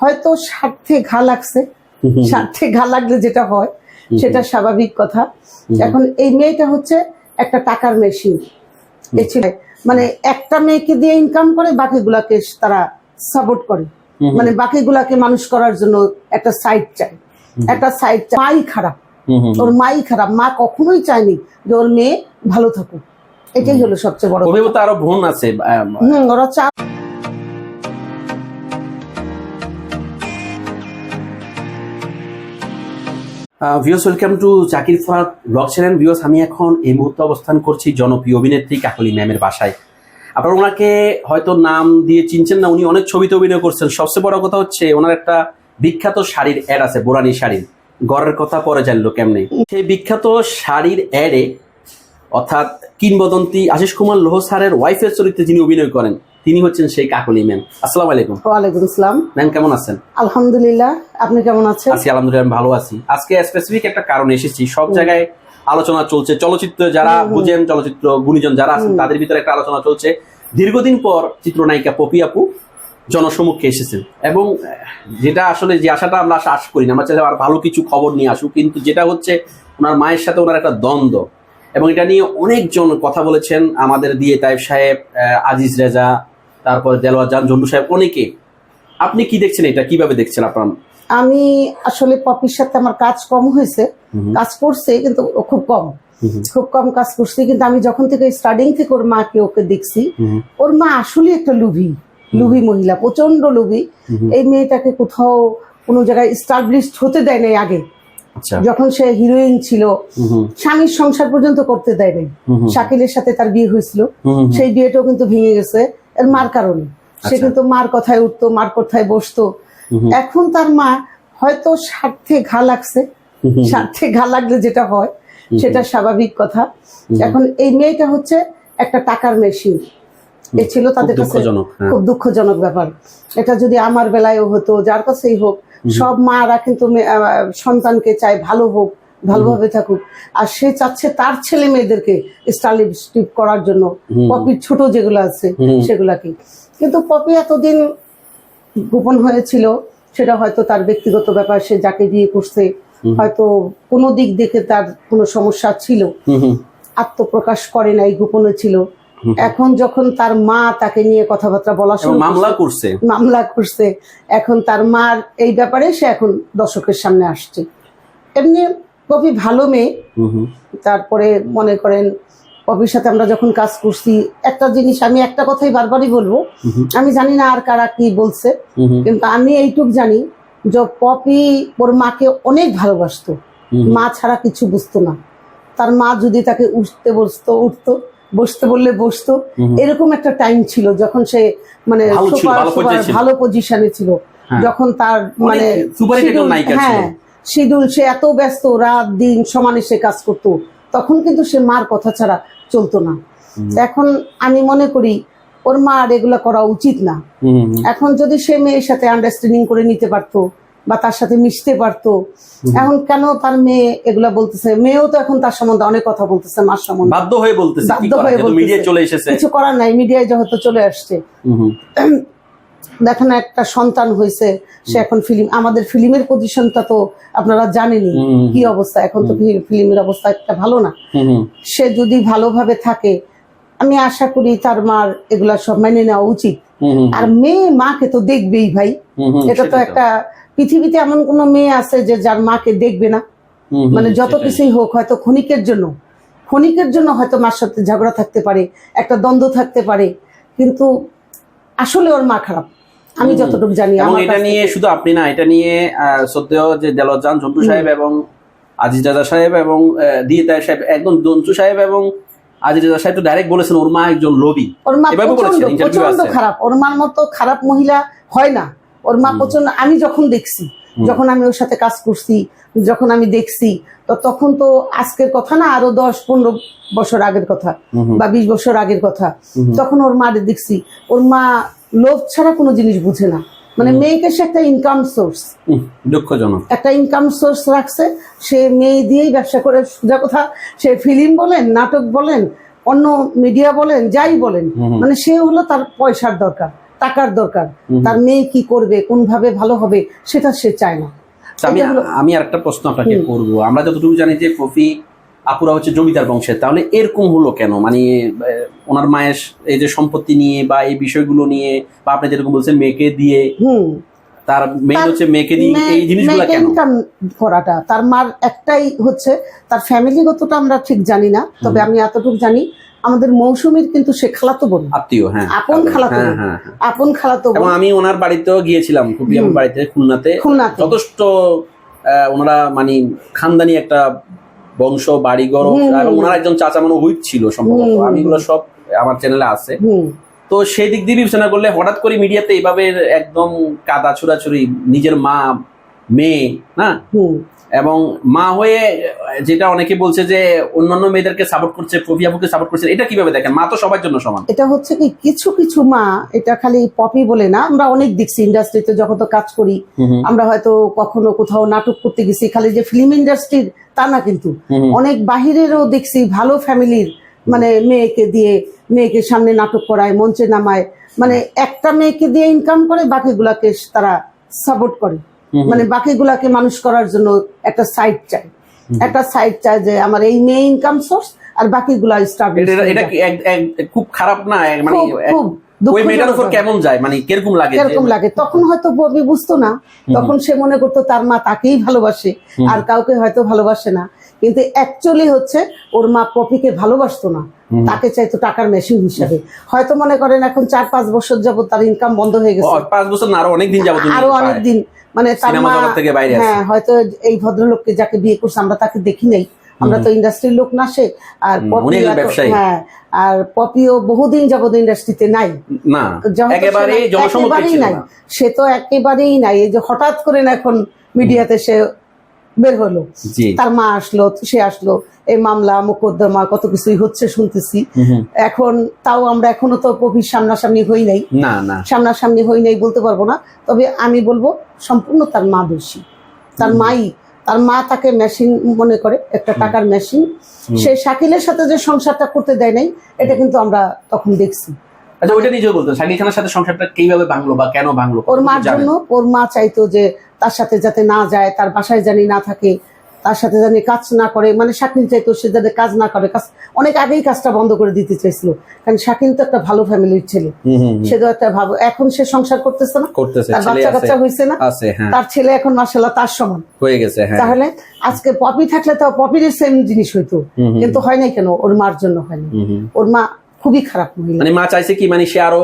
হয়তো স্বার্থে ঘা লাগছে। স্বার্থে ঘা লাগলে যেটা হয় সেটা স্বাভাবিক কথা। এখন এই মেয়েটা হচ্ছে একটা টাকার মেশিন এ ছিল। মানে একটা মেয়েকে দিয়ে ইনকাম করে বাকিগুলাকে তারা সাপোর্ট করে। মানে বাকিগুলাকে মানুষ করার জন্য একটা সাইড চাই একটা সাইড মাই খারাপ। ওর মাই খারাপ। মা কখনোই চায়নি যে ওর মেয়ে ভালো থাকুক। এটাই হলো সবচেয়ে বড়। আরও বোন আছে ওরা চা views welcome to Zakir Farad blog channel views আমি এখন এই মুহূর্তে অবস্থান করছি জনপ্রিয় অভিনেত্রী কাকলি ম্যামের বাসায়। আপনারা ওনাকে হয়তো নাম দিয়ে চিনছেন না, উনি অনেক ছবিতে অভিনয় করছেন। সবচেয়ে বড় কথা হচ্ছে, ওনার একটা বিখ্যাত শাড়ির অ্যাড আছে, বোরানি শাড়ির। গড়ের কথা পরে জানলো কেমনে। সেই বিখ্যাত শাড়ির অ্যাডে অর্থাৎ কিংবদন্তি আশিস কুমার লোহ স্যারের ওয়াইফের চরিত্রে যিনি অভিনয় করেন তিনি হচ্ছেন সেই কাকলি ম্যাম। আসসালামু আলাইকুম। ওয়ালাইকুম আসসালাম। ম্যাম কেমন আছেন? আলহামদুলিল্লাহ আপনি কেমন আছেন? আছি আলহামদুলিল্লাহ আমি ভালো আছি। আজকে স্পেসিফিক একটা কারণে এসেছি। সব জায়গায় আলোচনা চলছে। চলচ্চিত্র যারা। বুঝেন চলচ্চিত্র গুণীজন যারা আছেন তাদের ভিতরে একটা আলোচনা চলছে। দীর্ঘদিন পর চিত্রনায়িকা পপি আপু জনসমক্ষে এসেছেন। এবং যেটা আসলে যে আশাটা আমরা আশা আশ করি না আমরা চাই আর ভালো কিছু খবর নিয়ে আসুক কিন্তু যেটা হচ্ছে ওনার মায়ের সাথে ওনার একটা দ্বন্দ্ব। এবং এটা নিয়ে অনেকজন কথা বলেছেন আমাদের দিয়ে তাইব সাহেব আজিজ রেজা তারপর দেলোয়ার জান জন্ডু সাহেব অনেকে। আপনি কি দেখছেন এটা? কীভাবে দেখছেন আপনার? আমি আসলে পপির সাথে আমার কাজ কম হয়েছে। কাজ করছে কিন্তু খুব কম। খুব কম কাজ করছে কিন্তু আমি যখন থেকে স্টার্টিং থেকে ওর মাকে ওকে দেখছি ওর মা আসলে একটা লুভি লুভি মহিলা প্রচণ্ড লুভি। এই মেয়েটাকে কোথাও কোনো জায়গায় স্টাবলিশড হতে দেয় নাই আগে। আচ্ছা। যখন সে হিরোইন ছিল স্বামীর সংসার পর্যন্ত করতে দেয় নাই। শাকিলের সাথে তার বিয়ে হয়েছিল। সেই বিয়েটাও কিন্তু ভেঙে গেছে। এর মার কারণে। সে আচ্ছা। কিন্তু মার কথায় উঠতো মার কথায় বসতো। এখন তার মা হয়তো স্বার্থে ঘা লাগছে। স্বার্থে ঘা লাগলে যেটা হয় সেটা স্বাভাবিক কথা। এখন এই মেয়েটা হচ্ছে একটা টাকার মেশিন এ ছিল তাদের কাছে হ্যাঁ। খুব দুঃখজনক ব্যাপার। এটা যদি আমার বেলায়ও হতো যার কাছেই হোক সব মারা কিন্তু সন্তানকে চায় ভালো হোক। ভালোভাবে থাকুক। আর সে চাচ্ছে তার ছেলে মেয়েদেরকে স্টাইলিস্টিক করার জন্য। পপির ছোট যেগুলো আছে। সেগুলাকে। কিন্তু পপি এতদিন গোপন হয়েছিল সেটা হয়তো তার ব্যক্তিগত ব্যাপার সে যাকে বিয়ে করছে হয়তো কোনো দিক দেখে তার কোনো সমস্যা ছিল। আত্মপ্রকাশ করে নাই গোপনে ছিল। এখন যখন তার মা তাকে নিয়ে কথাবার্তা বলা শুরু মামলা করছে। মামলা করছে এখন তার মার এই ব্যাপারে সে এখন দর্শকের সামনে আসছে। এমনি কবি ভালো মেয়ে। তারপরে মনে করেন পপির সাথে আমরা যখন কাজ করছি একটা জিনিস আমি একটা কথাই বারবারই বলব আমি জানি না আর কারা কি বলছে। কিন্তু আমি এইটুক জানি যে পপি ওর মাকে অনেক ভালোবাসতো মা ছাড়া কিছু বুঝতো না তার মা যদি তাকে উঠতে বসতো উঠতো বসতে বললে বসতো এরকম একটা টাইম ছিল যখন সে মানে ভালো। পজিশনে ছিল হ্যাঁ। যখন তার মানে। হ্যাঁ শিডিউল সে এত ব্যস্ত রাত দিন সমানে সে কাজ করতো। তখন কিন্তু সে মার কথা ছাড়া চলতো না। এখন আমি মনে করি ওর মা আর এগুলা করা উচিত না। এখন যদি সে মেয়ের সাথে আন্ডারস্ট্যান্ডিং করে নিতে পারতো বা তার সাথে মিশতে পারতো এখন কেন তার মেয়ে এগুলা বলতেছে? মেয়েও তো এখন তার সম্বন্ধে অনেক কথা বলতেছে মার সম্বন্ধে। বাধ্য হয়ে বলতেছে বাধ্য হয়ে বলতেছে। চলে এসেছে। কিছু করার নাই মিডিয়ায় যেহেতু চলে আসছে। দেখেন একটা সন্তান হয়েছে সে এখন ফিল্ম আমাদের ফিল্মের পজিশনটা তো আপনারা জানেনই। কি অবস্থা? এখন তো ফিল্মের অবস্থা একটা ভালো না। সে যদি ভালোভাবে থাকে আমি আশা করি তার মার এগুলা সব মেনে নেওয়া উচিত। আর মেয়ে মাকে তো দেখবেই ভাই। এটা তো একটা পৃথিবীতে এমন কোনো মেয়ে আছে যে যার মাকে দেখবে না। মানে যত কিছুই হোক হয়তো ক্ষণিকের জন্য। ক্ষণিকের জন্য হয়তো মার সাথে ঝগড়া থাকতে পারে একটা দ্বন্দ্ব থাকতে পারে কিন্তু আসলে ওর মা খারাপ। আমি যতটুকু জানি এবং এটা নিয়ে শুধু আপনি না এটা নিয়ে সত্যিও যে দেলোয়ার জান জন্টু সাহেব এবং আজিজ রাজা সাহেব এবং আহ, দিয়ে তাই সাহেব একদম জন্টু সাহেব এবং আজিজ রাজা সাহেব তো ডাইরেক্ট বলেছেন ওর মা একজন লোভী। এভাবে বলেছেন, interview আছে। খারাপ। ওর মার মতো খারাপ মহিলা হয় না। ওর মা প্রচণ্ড আমি যখন দেখছি যখন আমি ওর সাথে কাজ করছি যখন আমি দেখছি তো তখন তো আজকের কথা না আরও দশ পনেরো বছর আগের কথা। বা বিশ বছর আগের কথা। তখন ওর মা দেখছি। ওর মা লোভ ছাড়া কোনো জিনিস বুঝে না। মানে মেয়েকে সে একটা ইনকাম সোর্স দুঃখজনক। একটা ইনকাম সোর্স রাখছে সে মেয়ে দিয়েই ব্যবসা করে সোজা কথা সে ফিল্ম বলেন নাটক বলেন অন্য মিডিয়া বলেন যাই বলেন মানে সে হলো তার পয়সার দরকার টাকার দরকার। তার মেয়ে কি করবে কোন ভাবে ভালো হবে সেটা সে চায় না। আমি আমি আরেকটা প্রশ্ন আপনাকে। করব। আমরা যতটুকু জানি যে কফি আপুরা হচ্ছে জমিদার বংশের। তাহলে এরকম হলো কেন? মানে ওনার মায়ের এই যে সম্পত্তি নিয়ে বা এই বিষয়গুলো নিয়ে বা আপনি যেরকম বলছেন মেয়েকে দিয়ে তার মেয়ে হচ্ছে মেয়েকে দিয়ে এই জিনিসগুলো কেন? ইনকাম করাটা তার মার একটাই হচ্ছে তার ফ্যামিলিগতটা আমরা ঠিক জানি না তবে আমি এতটুকু জানি আমাদের মৌসুমীর কিন্তু সে খালাতো বোন। আত্মীয় হ্যাঁ আপন খালাতো হ্যাঁ হ্যাঁ হ্যাঁ। আপন খালাতো বোন। আমি ওনার বাড়িতেও গিয়েছিলাম খুবই আমার বাড়িতে খুলনাতে। খুলনাতে। যথেষ্ট ওনারা মানে খানদানি একটা বংশ বাড়িঘর। এবং ওনার একজন চাচা মানে হুইপ ছিল সম্ভবত। আমি এগুলো সব আমার চ্যানেলে আছে। তো সেই দিক দিয়ে বিবেচনা করলে হঠাৎ করে মিডিয়াতে এইভাবে একদম কাদা ছুড়াছুড়ি নিজের মা মেয়ে হ্যাঁ? এবং মা হয়ে যেটা অনেকে বলছে যে অন্যান্য মেয়েদেরকে সাপোর্ট করছে প্রভিয়াপুকে সাপোর্ট করছে এটা কীভাবে দেখেন? মা তো সবার জন্য সমান। এটা হচ্ছে কি কিছু কিছু মা এটা খালি পপি বলে না আমরা অনেক দেখছি ইন্ডাস্ট্রিতে যখন তো কাজ করি আমরা হয়তো কখনো কোথাও নাটক করতে গেছি খালি যে ফিল্ম ইন্ডাস্ট্রির তা না কিন্তু। অনেক বাহিরেরও দেখছি ভালো ফ্যামিলির মানে মেয়েকে দিয়ে মেয়েকে সামনে নাটক করায় মঞ্চে নামায় মানে একটা মেয়েকে দিয়ে ইনকাম করে বাকিগুলাকে তারা সাপোর্ট করে। মানে বাকিগুলাকে মানুষ করার জন্য একটা সাইড চাই। একটা সাইড চাই যে আমার এই মেয়ে ইনকাম সোর্স আর বাকিগুলা স্টার্ট এটা খুব খারাপ না? মানে খুব ওই মেয়েটার উপর কেমন যায়? মানে কীরকম লাগে যে- লাগে? তখন হয়তো ববি বুঝতো না। তখন সে মনে করতো তার মা তাকেই ভালোবাসে আর কাউকে হয়তো ভালোবাসে না। কিন্তু অ্যাকচুয়ালি হচ্ছে ওর মা পপিকে ভালোবাসতো না। তাকে চাইতো টাকার মেশিন হিসাবে। হয়তো মনে করেন এখন চার পাঁচ বছর যাবত তার ইনকাম বন্ধ হয়ে গেছে। পাঁচ বছর না আরও অনেক দিন যাব আরও অনেক দিন মানে তার মা। হ্যাঁ হয়তো এই ভদ্রলোককে যাকে বিয়ে করছে আমরা তাকে দেখি নাই আমরা তো ইন্ডাস্ট্রির লোক না সে। আর। হ্যাঁ আর পপিও বহুদিন যাবৎ ইন্ডাস্ট্রিতে নাই। না একেবারেই নাই সে তো একেবারেই নাই। এই যে হঠাৎ করে না এখন মিডিয়াতে সে বের হলো। তার মা আসলো সে আসলো এই মামলা মোকদ্দমা কত কিছুই হচ্ছে শুনতেছি। এখন তাও আমরা এখনও তো কবির সামনাসামনি হই নাই। সামনাসামনি হই নাই বলতে পারব না। তবে আমি বলব সম্পূর্ণ তার মা দোষী। তার মাই তার মা তাকে মেশিন মনে করে একটা টাকার মেশিন সে শাকিলের সাথে যে সংসারটা করতে দেয় নাই এটা কিন্তু আমরা তখন দেখছি। আচ্ছা ওইটা নিজেও বলতেন শাকিল খানের সাথে সংসারটা কীভাবে ভাঙলো বা কেন ভাঙলো ওর মার জন্য ওর মা চাইতো যে তার সাথে যাতে না যায় তার বাসায় জানি না থাকে তার সাথে জানি কাজ না করে মানে শাকিল চাইতো সে যাতে কাজ না করে কাজ অনেক আগেই কাজটা বন্ধ করে দিতে চাইছিল কারণ শাকিল তো একটা ভালো ফ্যামিলির ছেলে। সে তো একটা ভালো এখন সে সংসার করতেছে না করতেছে তার বাচ্চা কাচ্চা হয়েছে না আছে হ্যাঁ। তার ছেলে এখন মার্শাল্লাহ তার সমান। হয়ে গেছে হ্যাঁ। তাহলে আজকে পপি থাকলে তো পপির সেম জিনিস হইতো কিন্তু হয় নাই কেন? ওর মার জন্য হয়নি। ওর মা খুবই খারাপ মহিলা। মানে মা চাইছে কি মানে সে আরও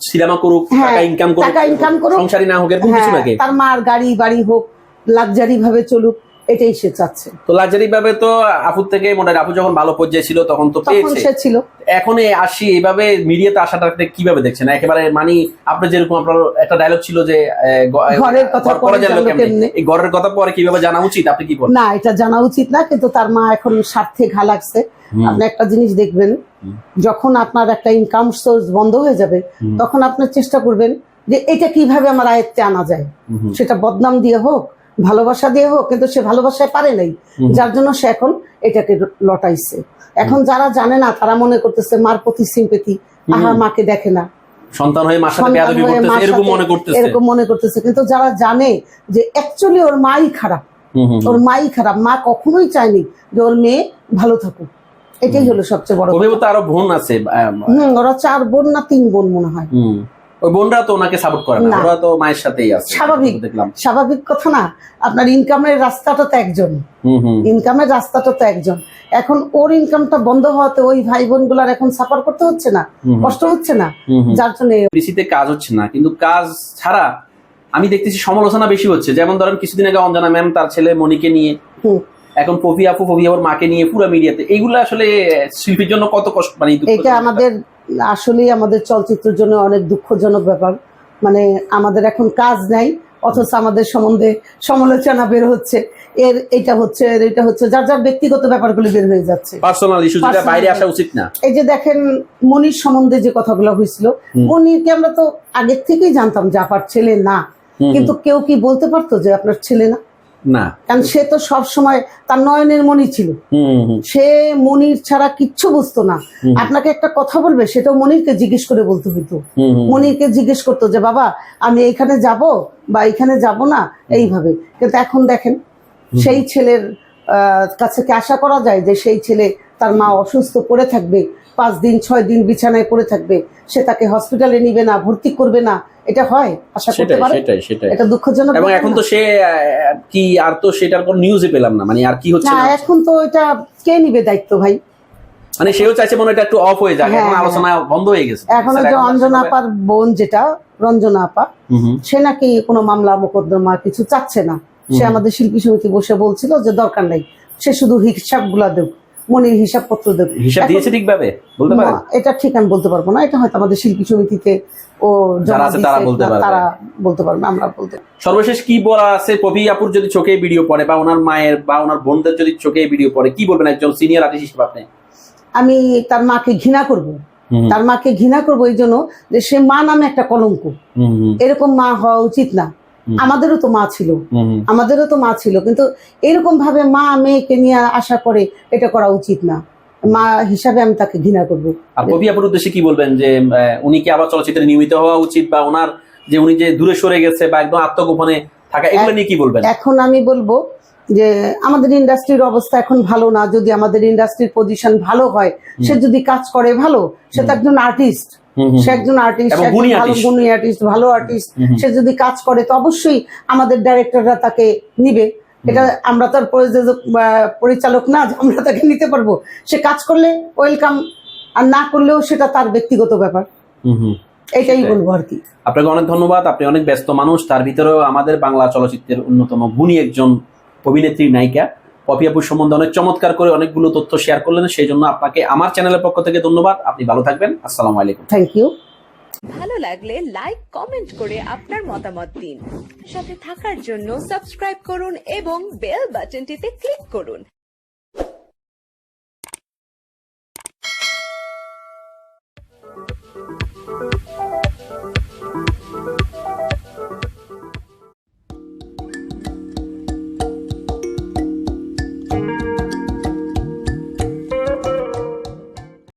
সিনেমা করুক হ্যাঁ, টাকা ইনকাম করুক টাকা ইনকাম করুক। সংসারী না হোক এরকম কিছু হ্যাঁ, নাকি? তার মার গাড়ি বাড়ি হোক লাক্সারি ভাবে চলুক। এটাই সে চাচ্ছে। তো লাক্সারি ভাবে তো আপুর থেকে মোটামুটি আপু যখন ভালো পর্যায়ে ছিল তখন তো পেয়েছে। সে ছিল। এখন এই আসি এইভাবে মিডিয়াতে আসাটা কীভাবে দেখছেন? একেবারে মানে আপনার যেরকম আপনার একটা ডায়লগ ছিল যে ঘরের কথা পরে জানলো কেমনে? এই ঘরের কথা পরে কীভাবে জানা উচিত? আপনি কি বলেন? না এটা জানা উচিত না কিন্তু তার মা এখন স্বার্থে ঘা লাগছে। আপনি একটা জিনিস দেখবেন যখন আপনার একটা ইনকাম সোর্স বন্ধ হয়ে যাবে তখন আপনার চেষ্টা করবেন যে এটা কীভাবে আমার আয়ত্তে আনা যায়। সেটা বদনাম দিয়ে হোক ভালোবাসা দিয়ে হোক কিন্তু সে ভালোবাসায় পারে নাই। যার জন্য সে এখন এটাকে লটাইছে। এখন যারা জানে না তারা মনে করতেছে মার প্রতি সিম্পেথি আহা মাকে দেখে না। সন্তান হয়ে মার সাথে বেয়াদবি করতেছে এরকম মনে করতেছে। এরকম মনে করতেছে। কিন্তু যারা জানে যে অ্যাকচুয়ালি ওর মাই খারাপ ওর মাই খারাপ মা কখনোই চায়নি যে ওর মেয়ে ভালো থাকুক। এটাই হলো সবচেয়ে বড় আরও বোন আছে ওরা চার বোন না তিন বোন মনে হয়। ওই বোনরা তো ওনাকে সাপোর্ট করে না। ওরা তো মায়ের সাথেই আছে। স্বাভাবিক। দেখলাম। স্বাভাবিক কথা না আপনার ইনকামের রাস্তাটা তো একজন। ইনকামের রাস্তাটা তো একজন। এখন ওর ইনকামটা বন্ধ হওয়াতে ওই ভাই বোনগুলার এখন সাফার করতে হচ্ছে না? কষ্ট হচ্ছে না। যার জন্য কৃষিতে কাজ হচ্ছে না কিন্তু কাজ ছাড়া আমি দেখতেছি সমালোচনা বেশি হচ্ছে। যেমন ধরেন কিছুদিন আগে অঞ্জনা ম্যাম তার ছেলে মনিকে নিয়ে এখন পপি আপু পপি আবার মাকে নিয়ে পুরো মিডিয়াতে এইগুলো আসলে শিল্পীর জন্য কত কষ্ট মানে এটা আমাদের আসলেই আমাদের চলচ্চিত্রের জন্য অনেক দুঃখজনক ব্যাপার। মানে আমাদের এখন কাজ নাই অথচ আমাদের সম্বন্ধে সমালোচনা বের হচ্ছে। এর এটা হচ্ছে এর এটা হচ্ছে যার যার ব্যক্তিগত ব্যাপারগুলো বের হয়ে যাচ্ছে। পার্সোনাল ইস্যু যেটা বাইরে আসা উচিত না। এই যে দেখেন মনির সম্বন্ধে যে কথাগুলো হয়েছিল। মনিরকে আমরা তো আগের থেকেই জানতাম যে আপার ছেলে না। কিন্তু কেউ কি বলতে পারতো যে আপনার ছেলে না? না। কারণ সে তো সব সময় তার নয়নের মনি ছিল। সে মনির ছাড়া কিচ্ছু বুঝতো না। আপনাকে একটা কথা বলবে? সেটাও মনিরকে জিজ্ঞেস করে বলতে হইতো। হুম মনিরকে জিজ্ঞেস করতো যে বাবা আমি এইখানে যাব বা এইখানে যাব না? এইভাবে। কিন্তু এখন দেখেন সেই ছেলের আহ, কাছে কি আশা করা যায় যে সেই ছেলে তার মা অসুস্থ পড়ে থাকবে পাঁচ দিন ছয় দিন বিছানায় পড়ে থাকবে সে তাকে হসপিটালে নিবে না ভর্তি করবে না এটা হয়? আশা করতে পারে সেটাই সেটাই। এটা দুঃখজনক এবং এখন তো সে কি আর তো সেটার কোন নিউজে পেলাম না মানে আর কি হচ্ছে না এখন তো এটা কে নিবে দায়িত্ব ভাই? মানে সেও চাইছে মনে এটা একটু অফ হয়ে যাক হ্যাঁ, এখন হ্যাঁ। আলোচনা বন্ধ হয়ে গেছে। এখন যে অঞ্জনা আপার বোন যেটা রঞ্জনা আপা সে নাকি কোনো মামলা মোকদ্দমা কিছু চাচ্ছে না। সে আমাদের শিল্পী সমিতি বসে বলছিল যে দরকার নেই সে শুধু হিসাবগুলা দেব। মনির হিসাবপত্র দেব। হিসাব দিয়েছে ঠিকভাবে? বলতে পারেন? না, এটা ঠিক আমি বলতে পারব না। এটা হয়তো আমাদের শিল্পী সমিতিতে ও যারা আছে তারা বলতে পারবে। তারা বলতে পারবে আমরা বলতে সর্বশেষ কি বলা আছে? পপি আপুর যদি চোখে ভিডিও পড়ে বা ওনার মায়ের বা ওনার বোনদের যদি চোখে ভিডিও পড়ে কি বলবেন একজন সিনিয়র আর্টিস্ট হিসেবে আপনি? আমি তার মাকে ঘৃণা করব। তার মাকে ঘৃণা করব এই জন্য যে সে মা নামে একটা কলঙ্ক। এরকম মা হওয়া উচিত না। আমাদেরও তো মা ছিল। আমাদেরও তো মা ছিল। কিন্তু এরকম ভাবে মা মেয়েকে নিয়ে আশা করে এটা করা উচিত না। মা হিসাবে আমি তাকে ঘৃণা করব। আর পপি আপুর উদ্দেশ্যে কি বলবেন যে উনি কি আবার চলচ্চিত্রে নিয়মিত হওয়া উচিত বা ওনার যে উনি যে দূরে সরে গেছে বা একদম আত্মগোপনে থাকা এগুলো নিয়ে কি বলবেন? এখন আমি বলব যে আমাদের ইন্ডাস্ট্রির অবস্থা এখন ভালো না। যদি আমাদের ইন্ডাস্ট্রির পজিশন ভালো হয় সে যদি কাজ করে ভালো সে তো একজন আর্টিস্ট সে একজন আর্টিস্ট গুণী ভালো গুণী আর্টিস্ট ভালো আর্টিস্ট। সে যদি কাজ করে তো অবশ্যই আমাদের ডাইরেক্টররা তাকে নিবে। এটা আমরা তো আর প্রযোজক পরিচালক না আমরা তাকে নিতে পারব। সে কাজ করলে ওয়েলকাম আর না করলেও সেটা তার ব্যক্তিগত ব্যাপার। এটাই বলব আর কি। আপনাকে অনেক ধন্যবাদ আপনি অনেক ব্যস্ত মানুষ তার ভিতরেও আমাদের বাংলা চলচ্চিত্রের অন্যতম গুণী একজন অভিনেত্রী নায়িকা। পপি আপুর সম্বন্ধে অনেক চমৎকার করে অনেকগুলো তথ্য শেয়ার করলেন সেই জন্য আপনাকে আমার চ্যানেলের পক্ষ থেকে ধন্যবাদ। আপনি ভালো থাকবেন আসসালামু আলাইকুম। থ্যাংক ইউ ভালো লাগলে লাইক কমেন্ট করে আপনার মতামত দিন। সাথে থাকার জন্য সাবস্ক্রাইব করুন এবং বেল বাটনটিতে ক্লিক করুন।